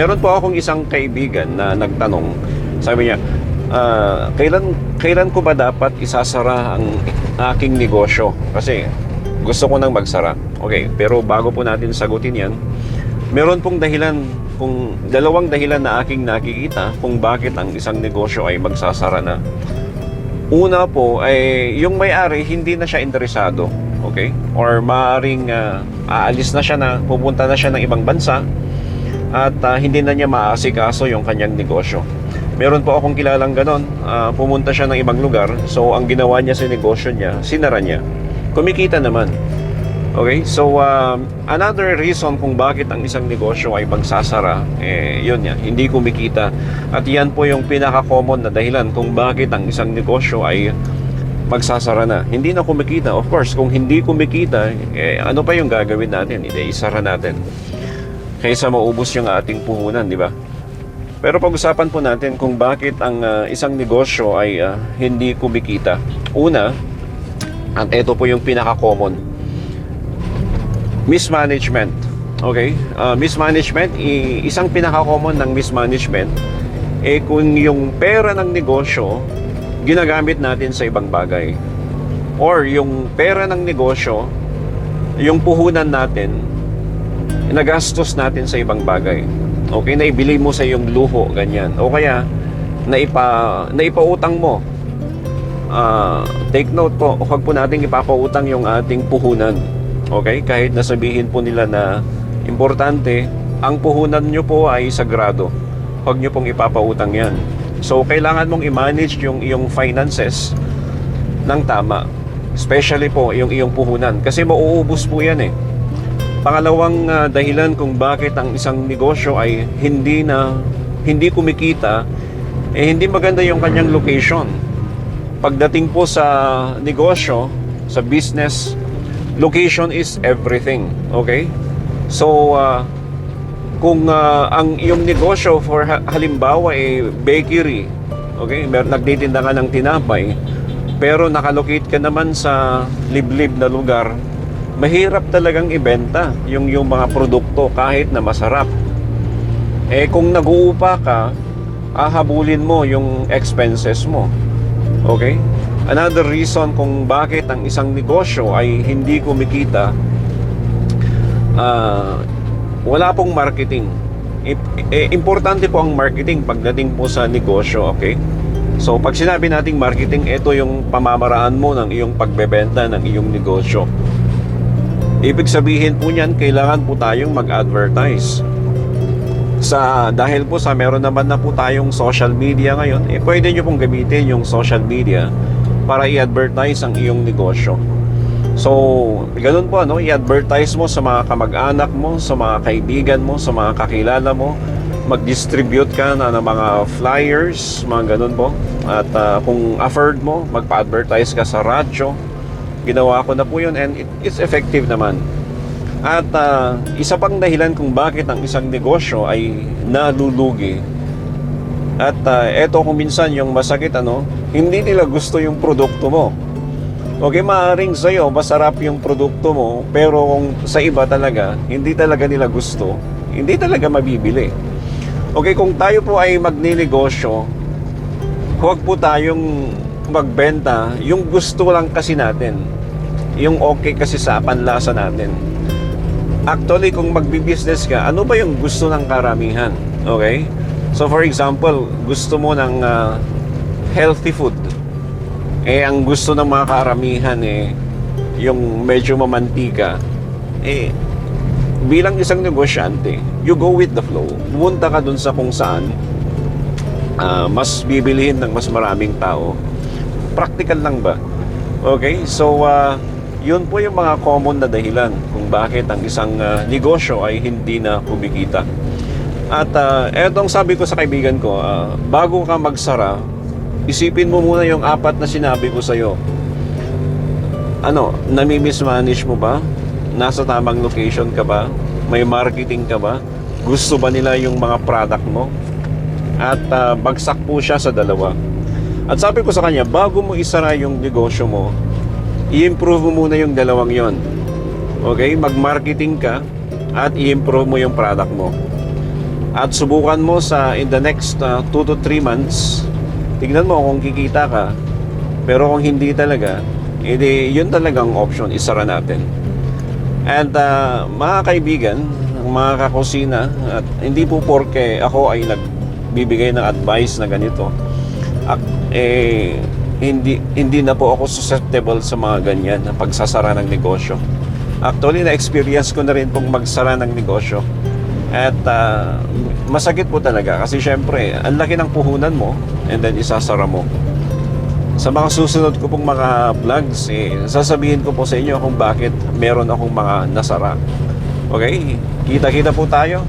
meron po akong isang kaibigan na nagtanong. Sabi niya, "Ah, kailan kailan ko ba dapat isasara ang aking negosyo? Kasi gusto ko nang magsara. Okay, pero bago po natin sagutin 'yan, meron pong dahilan kung dalawang dahilan na aking nakikita kung bakit ang isang negosyo ay magsasara na. Una po ay yung may-ari hindi na siya interesado, okay? Or maaring ah, aalis na siya na pupunta na siya ng ibang bansa at ah, hindi na niya maasikaso yung kanyang negosyo. Meron po akong kilalang ganon, ah, pumunta siya ng ibang lugar, so ang ginawa niya sa negosyo niya, sinara niya. Kumikita naman. Okay, so um, another reason kung bakit ang isang negosyo ay magsasara, eh, yun yan, hindi kumikita. At yan po yung pinaka-common na dahilan kung bakit ang isang negosyo ay magsasara na. Hindi na kumikita. Of course, kung hindi kumikita, eh, ano pa yung gagawin natin? Hindi, isara natin. Kaysa maubos yung ating puhunan, di ba? Pero pag-usapan po natin kung bakit ang ah, isang negosyo ay ah, hindi kumikita. Una, at ito po yung pinaka-common, mismanagement. Okay? Ah, mismanagement, isang pinaka-common ng mismanagement, eh kung yung pera ng negosyo, ginagamit natin sa ibang bagay. Or yung pera ng negosyo, yung puhunan natin, nagastos natin sa ibang bagay. Okay, naibili mo sa yung luho, ganyan. O kaya, naipa, naipautang mo. Ah, take note po, huwag po nating ipapautang yung ating puhunan. Okay? Kahit nasabihin po nila na importante, ang puhunan nyo po ay sagrado. Huwag nyo pong ipapautang yan. So, kailangan mong i-manage yung iyong finances ng tama. Especially po yung iyong puhunan. Kasi mauubos po yan eh. Pangalawang ah, dahilan kung bakit ang isang negosyo ay hindi na hindi kumikita, eh hindi maganda yung kanyang location. Pagdating po sa negosyo, sa business, location is everything. Okay? So, ah, kung ah, ang iyong negosyo for ha- halimbawa ay bakery, okay, mer nagtitinda ka ng tinapay, pero nakalocate ka naman sa liblib na lugar, mahirap talagang ibenta yung yung mga produkto kahit na masarap. Eh kung nag-uupa ka, ahabulin mo yung expenses mo. Okay? Another reason kung bakit ang isang negosyo ay hindi kumikita, ah, wala pong marketing. I- eh, importante po ang marketing pagdating po sa negosyo, okay? So, pag sinabi nating marketing, ito yung pamamaraan mo ng iyong pagbebenta ng iyong negosyo. Ibig sabihin po niyan, kailangan po tayong mag-advertise. Sa, dahil po sa meron naman na po tayong social media ngayon, eh, pwede nyo pong gamitin yung social media para i-advertise ang iyong negosyo. So, ganun po, ano, i-advertise mo sa mga kamag-anak mo, sa mga kaibigan mo, sa mga kakilala mo, mag-distribute ka na ng mga flyers, mga ganun po. At ah, kung afford mo, magpa-advertise ka sa radyo. Ginawa ko na po yun and it, it's effective naman. At ah, isa pang dahilan kung bakit ang isang negosyo ay nalulugi. At ah, eto kung minsan yung masakit ano, hindi nila gusto yung produkto mo. Okay, maaaring sa'yo, masarap yung produkto mo, pero kung sa iba talaga, hindi talaga nila gusto, hindi talaga mabibili. Okay, kung tayo po ay magninegosyo, huwag po tayong magbenta yung gusto lang kasi natin. Yung okay kasi sa panlasa natin. Actually, kung magbi-business ka, ano ba yung gusto ng karamihan? Okay? So for example, gusto mo ng ah, healthy food. Eh, ang gusto ng mga karamihan eh, yung medyo mamantika. Eh, bilang isang negosyante, you go with the flow. Pumunta ka dun sa kung saan ah, mas bibilihin ng mas maraming tao. Practical lang ba? Okay? So, ah, yun po yung mga common na dahilan kung bakit ang isang ah, negosyo ay hindi na kumikita. At uh, etong sabi ko sa kaibigan ko, ah, bago ka magsara, isipin mo muna yung apat na sinabi ko sa'yo. Ano, nami-mismanage mo ba? Nasa tamang location ka ba? May marketing ka ba? Gusto ba nila yung mga product mo? At ah, bagsak po siya sa dalawa. At sabi ko sa kanya, bago mo isara yung negosyo mo, i-improve mo muna yung dalawang yon. Okay? Mag-marketing ka at i-improve mo yung product mo. at subukan mo sa in the next 2 to 3 months, tignan mo kung kikita ka. Pero kung hindi talaga, edi yun talagang option, isara natin. And uh, mga kaibigan, mga kakusina, at hindi po porke ako ay nagbibigay ng advice na ganito, eh, hindi, hindi na po ako susceptible sa mga ganyan na pagsasara ng negosyo. Actually, na-experience ko na rin pong magsara ng negosyo. At ah, masakit po talaga kasi syempre, ang laki ng puhunan mo and then isasara mo. Sa mga susunod ko pong mga vlogs, eh, sasabihin ko po sa inyo kung bakit meron akong mga nasara. Okay? Kita-kita po tayo.